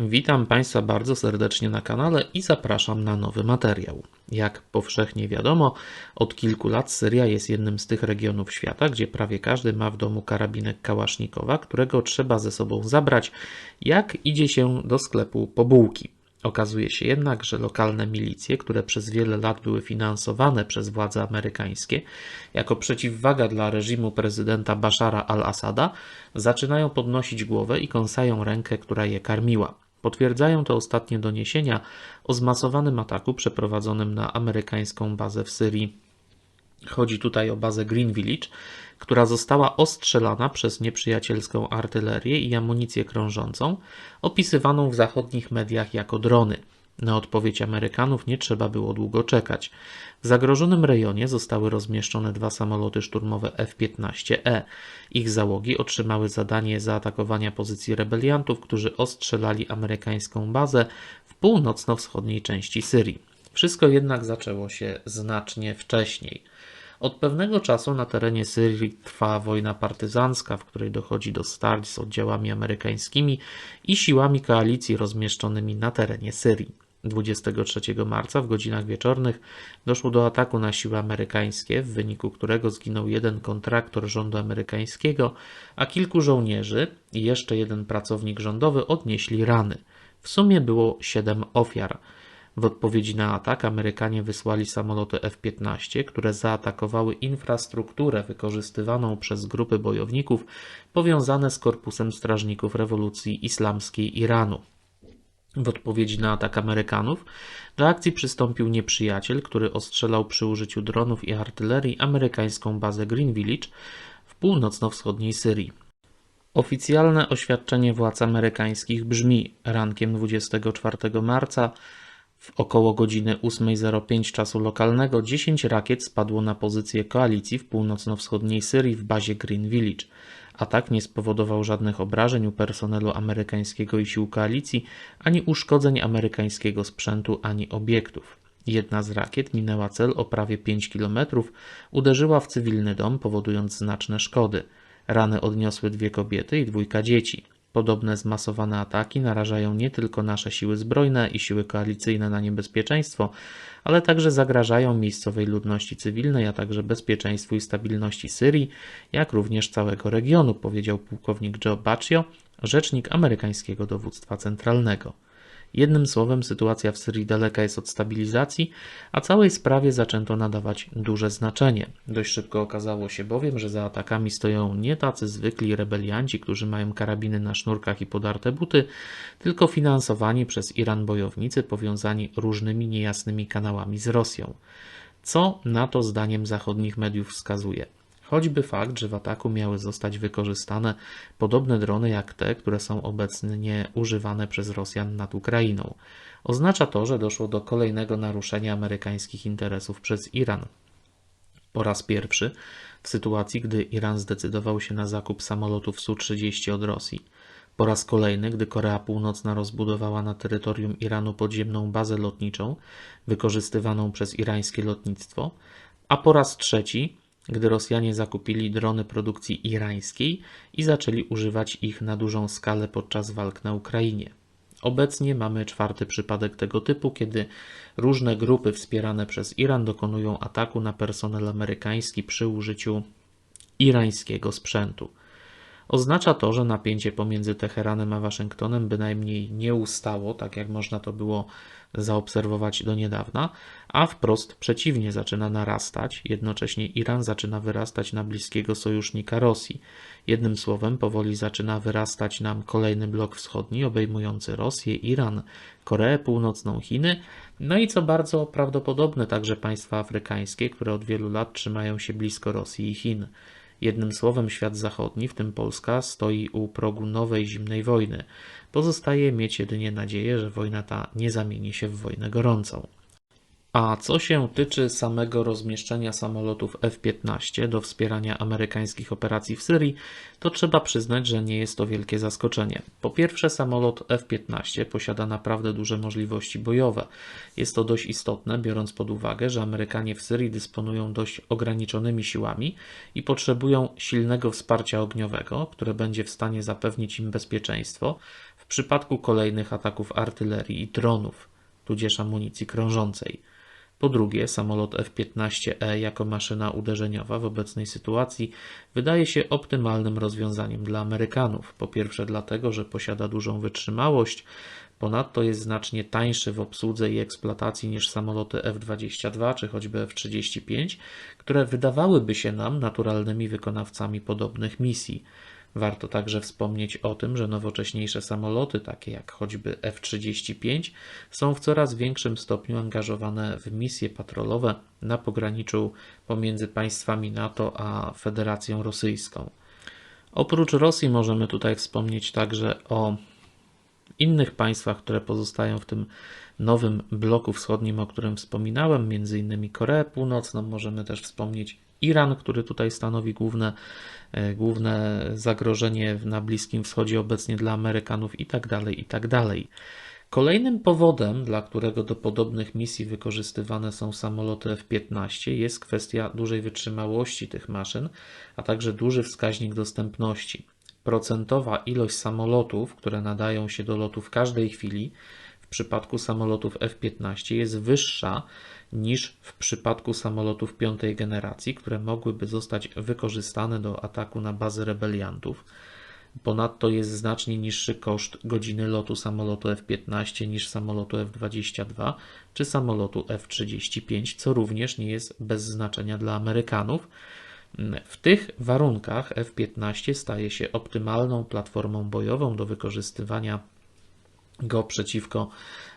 Witam Państwa bardzo serdecznie na kanale i zapraszam na nowy materiał. Jak powszechnie wiadomo, od kilku lat Syria jest jednym z tych regionów świata, gdzie prawie każdy ma w domu karabinek kałasznikowa, którego trzeba ze sobą zabrać, jak idzie się do sklepu po bułki. Okazuje się jednak, że lokalne milicje, które przez wiele lat były finansowane przez władze amerykańskie jako przeciwwaga dla reżimu prezydenta Bashara al-Assada, zaczynają podnosić głowę i kąsają rękę, która je karmiła. Potwierdzają to ostatnie doniesienia o zmasowanym ataku przeprowadzonym na amerykańską bazę w Syrii. Chodzi tutaj o bazę Green Village, która została ostrzelana przez nieprzyjacielską artylerię i amunicję krążącą, opisywaną w zachodnich mediach jako drony. Na odpowiedź Amerykanów nie trzeba było długo czekać. W zagrożonym rejonie zostały rozmieszczone dwa samoloty szturmowe F-15E. Ich załogi otrzymały zadanie zaatakowania pozycji rebeliantów, którzy ostrzelali amerykańską bazę w północno-wschodniej części Syrii. Wszystko jednak zaczęło się znacznie wcześniej. Od pewnego czasu na terenie Syrii trwa wojna partyzancka, w której dochodzi do starć z oddziałami amerykańskimi i siłami koalicji rozmieszczonymi na terenie Syrii. 23 marca w godzinach wieczornych doszło do ataku na siły amerykańskie, w wyniku którego zginął jeden kontraktor rządu amerykańskiego, a kilku żołnierzy i jeszcze jeden pracownik rządowy odnieśli rany. W sumie było siedem ofiar. W odpowiedzi na atak Amerykanie wysłali samoloty F-15, które zaatakowały infrastrukturę wykorzystywaną przez grupy bojowników powiązane z Korpusem Strażników Rewolucji Islamskiej Iranu. W odpowiedzi na atak Amerykanów do akcji przystąpił nieprzyjaciel, który ostrzelał przy użyciu dronów i artylerii amerykańską bazę Green Village w północno-wschodniej Syrii. Oficjalne oświadczenie władz amerykańskich brzmi rankiem 24 marca w około godziny 8.05 czasu lokalnego 10 rakiet spadło na pozycję koalicji w północno-wschodniej Syrii w bazie Green Village. Atak nie spowodował żadnych obrażeń u personelu amerykańskiego i sił koalicji, ani uszkodzeń amerykańskiego sprzętu, ani obiektów. Jedna z rakiet minęła cel o prawie 5 km, uderzyła w cywilny dom, powodując znaczne szkody. Rany odniosły dwie kobiety i dwójka dzieci. Podobne zmasowane ataki narażają nie tylko nasze siły zbrojne i siły koalicyjne na niebezpieczeństwo, ale także zagrażają miejscowej ludności cywilnej, a także bezpieczeństwu i stabilności Syrii, jak również całego regionu, powiedział pułkownik Joe Baccio, rzecznik amerykańskiego dowództwa centralnego. Jednym słowem, sytuacja w Syrii daleka jest od stabilizacji, a całej sprawie zaczęto nadawać duże znaczenie. Dość szybko okazało się bowiem, że za atakami stoją nie tacy zwykli rebelianci, którzy mają karabiny na sznurkach i podarte buty, tylko finansowani przez Iran bojownicy powiązani różnymi niejasnymi kanałami z Rosją. Co na to zdaniem zachodnich mediów wskazuje? Choćby fakt, że w ataku miały zostać wykorzystane podobne drony jak te, które są obecnie używane przez Rosjan nad Ukrainą. Oznacza to, że doszło do kolejnego naruszenia amerykańskich interesów przez Iran. Po raz pierwszy w sytuacji, gdy Iran zdecydował się na zakup samolotów Su-30 od Rosji. Po raz kolejny, gdy Korea Północna rozbudowała na terytorium Iranu podziemną bazę lotniczą wykorzystywaną przez irańskie lotnictwo. A po raz trzeci, gdy Rosjanie zakupili drony produkcji irańskiej i zaczęli używać ich na dużą skalę podczas walk na Ukrainie. Obecnie mamy czwarty przypadek tego typu, kiedy różne grupy wspierane przez Iran dokonują ataku na personel amerykański przy użyciu irańskiego sprzętu. Oznacza to, że napięcie pomiędzy Teheranem a Waszyngtonem bynajmniej nie ustało, tak jak można to było zaobserwować do niedawna, a wprost przeciwnie zaczyna narastać. Jednocześnie Iran zaczyna wyrastać na bliskiego sojusznika Rosji. Jednym słowem, powoli zaczyna wyrastać nam kolejny blok wschodni, obejmujący Rosję, Iran, Koreę Północną, Chiny, no i co bardzo prawdopodobne, także państwa afrykańskie, które od wielu lat trzymają się blisko Rosji i Chin. Jednym słowem, świat zachodni, w tym Polska, stoi u progu nowej zimnej wojny. Pozostaje mieć jedynie nadzieję, że wojna ta nie zamieni się w wojnę gorącą. A co się tyczy samego rozmieszczenia samolotów F-15 do wspierania amerykańskich operacji w Syrii, to trzeba przyznać, że nie jest to wielkie zaskoczenie. Po pierwsze, samolot F-15 posiada naprawdę duże możliwości bojowe. Jest to dość istotne, biorąc pod uwagę, że Amerykanie w Syrii dysponują dość ograniczonymi siłami i potrzebują silnego wsparcia ogniowego, które będzie w stanie zapewnić im bezpieczeństwo w przypadku kolejnych ataków artylerii i dronów, tudzież amunicji krążącej. Po drugie, samolot F-15E jako maszyna uderzeniowa w obecnej sytuacji wydaje się optymalnym rozwiązaniem dla Amerykanów. Po pierwsze, dlatego, że posiada dużą wytrzymałość, ponadto jest znacznie tańszy w obsłudze i eksploatacji niż samoloty F-22 czy choćby F-35, które wydawałyby się nam naturalnymi wykonawcami podobnych misji. Warto także wspomnieć o tym, że nowocześniejsze samoloty, takie jak choćby F-35, są w coraz większym stopniu angażowane w misje patrolowe na pograniczu pomiędzy państwami NATO a Federacją Rosyjską. Oprócz Rosji możemy tutaj wspomnieć także o innych państwach, które pozostają w tym nowym bloku wschodnim, o którym wspominałem, między innymi Koreę Północną, możemy też wspomnieć Iran, który tutaj stanowi główne, e, główne zagrożenie na Bliskim Wschodzie obecnie dla Amerykanów tak itd. Tak Kolejnym powodem, dla którego do podobnych misji wykorzystywane są samoloty F-15, jest kwestia dużej wytrzymałości tych maszyn, a także duży wskaźnik dostępności. Procentowa ilość samolotów, które nadają się do lotu w każdej chwili, w przypadku samolotów F-15 jest wyższa niż w przypadku samolotów piątej generacji, które mogłyby zostać wykorzystane do ataku na bazy rebeliantów. Ponadto jest znacznie niższy koszt godziny lotu samolotu F-15 niż samolotu F-22 czy samolotu F-35, co również nie jest bez znaczenia dla Amerykanów. W tych warunkach F-15 staje się optymalną platformą bojową do wykorzystywania go przeciwko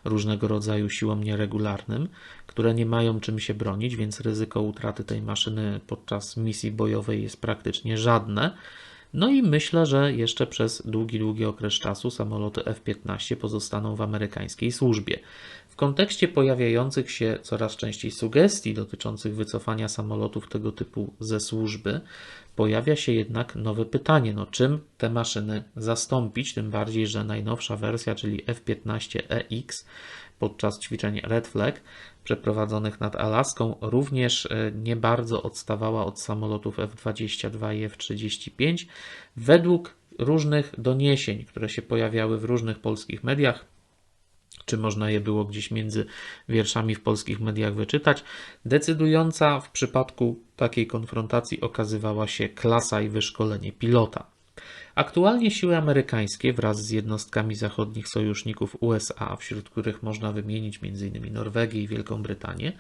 różnego rodzaju siłom nieregularnym, które nie mają czym się bronić, więc ryzyko utraty tej maszyny podczas misji bojowej jest praktycznie żadne. No i myślę, że jeszcze przez długi, długi okres czasu samoloty F-15 pozostaną w amerykańskiej służbie. W kontekście pojawiających się coraz częściej sugestii dotyczących wycofania samolotów tego typu ze służby, pojawia się jednak nowe pytanie, no czym te maszyny zastąpić, tym bardziej, że najnowsza wersja, czyli F-15EX podczas ćwiczeń Red Flag przeprowadzonych nad Alaską również e, nie bardzo odstawała od samolotów F-22 i F-35. Według różnych doniesień, które się pojawiały w różnych polskich mediach, czy można je było gdzieś między wierszami w polskich mediach wyczytać. Decydująca w przypadku takiej konfrontacji okazywała się klasa i wyszkolenie pilota. Aktualnie siły amerykańskie wraz z jednostkami zachodnich sojuszników USA, wśród których można wymienić m.in. Norwegię i Wielką Brytanię,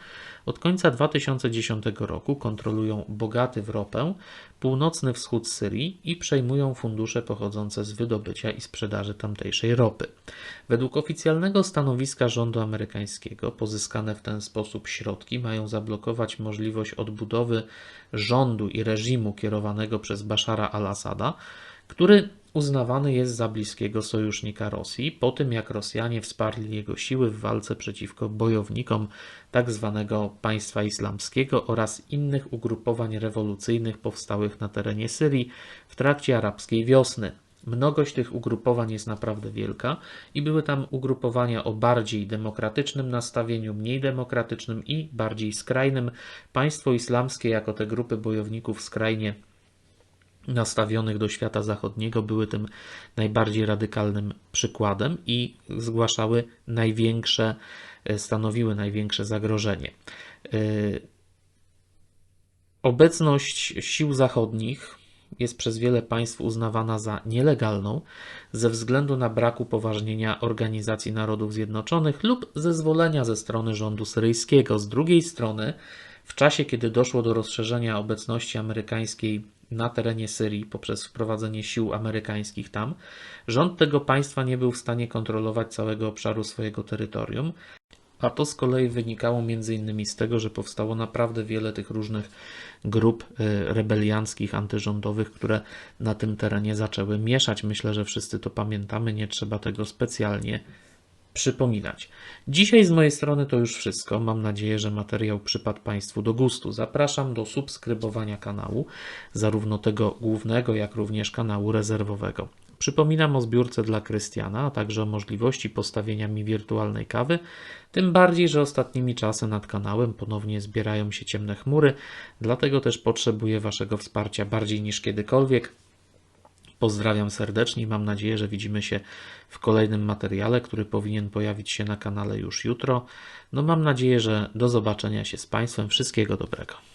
od końca 2010 roku kontrolują bogaty w ropę północny wschód Syrii i przejmują fundusze pochodzące z wydobycia i sprzedaży tamtejszej ropy. Według oficjalnego stanowiska rządu amerykańskiego pozyskane w ten sposób środki mają zablokować możliwość odbudowy rządu i reżimu kierowanego przez Bashara al-Assada, który uznawany jest za bliskiego sojusznika Rosji po tym, jak Rosjanie wsparli jego siły w walce przeciwko bojownikom tzw. Tak państwa islamskiego oraz innych ugrupowań rewolucyjnych powstałych na terenie Syrii w trakcie arabskiej wiosny. Mnogość tych ugrupowań jest naprawdę wielka i były tam ugrupowania o bardziej demokratycznym nastawieniu, mniej demokratycznym i bardziej skrajnym. Państwo islamskie, jako te grupy bojowników skrajnie nastawionych do świata zachodniego były tym najbardziej radykalnym przykładem i zgłaszały największe, e, stanowiły największe zagrożenie. E, obecność sił zachodnich jest przez wiele państw uznawana za nielegalną ze względu na brak upoważnienia Organizacji Narodów Zjednoczonych lub zezwolenia ze strony rządu syryjskiego. Z drugiej strony, w czasie kiedy doszło do rozszerzenia obecności amerykańskiej na terenie Syrii poprzez wprowadzenie sił amerykańskich tam, rząd tego państwa nie był w stanie kontrolować całego obszaru swojego terytorium. A to z kolei wynikało m.in. z tego, że powstało naprawdę wiele tych różnych grup y, rebelianckich, antyrządowych, które na tym terenie zaczęły mieszać. Myślę, że wszyscy to pamiętamy, nie trzeba tego specjalnie przypominać. Dzisiaj z mojej strony to już wszystko. Mam nadzieję, że materiał przypadł Państwu do gustu. Zapraszam do subskrybowania kanału, zarówno tego głównego, jak również kanału rezerwowego. Przypominam o zbiórce dla Krystiana, a także o możliwości postawienia mi wirtualnej kawy, tym bardziej, że ostatnimi czasy nad kanałem ponownie zbierają się ciemne chmury, dlatego też potrzebuję Waszego wsparcia bardziej niż kiedykolwiek. Pozdrawiam serdecznie i mam nadzieję, że widzimy się w kolejnym materiale, który powinien pojawić się na kanale już jutro. No mam nadzieję, że do zobaczenia się z Państwem. Wszystkiego dobrego.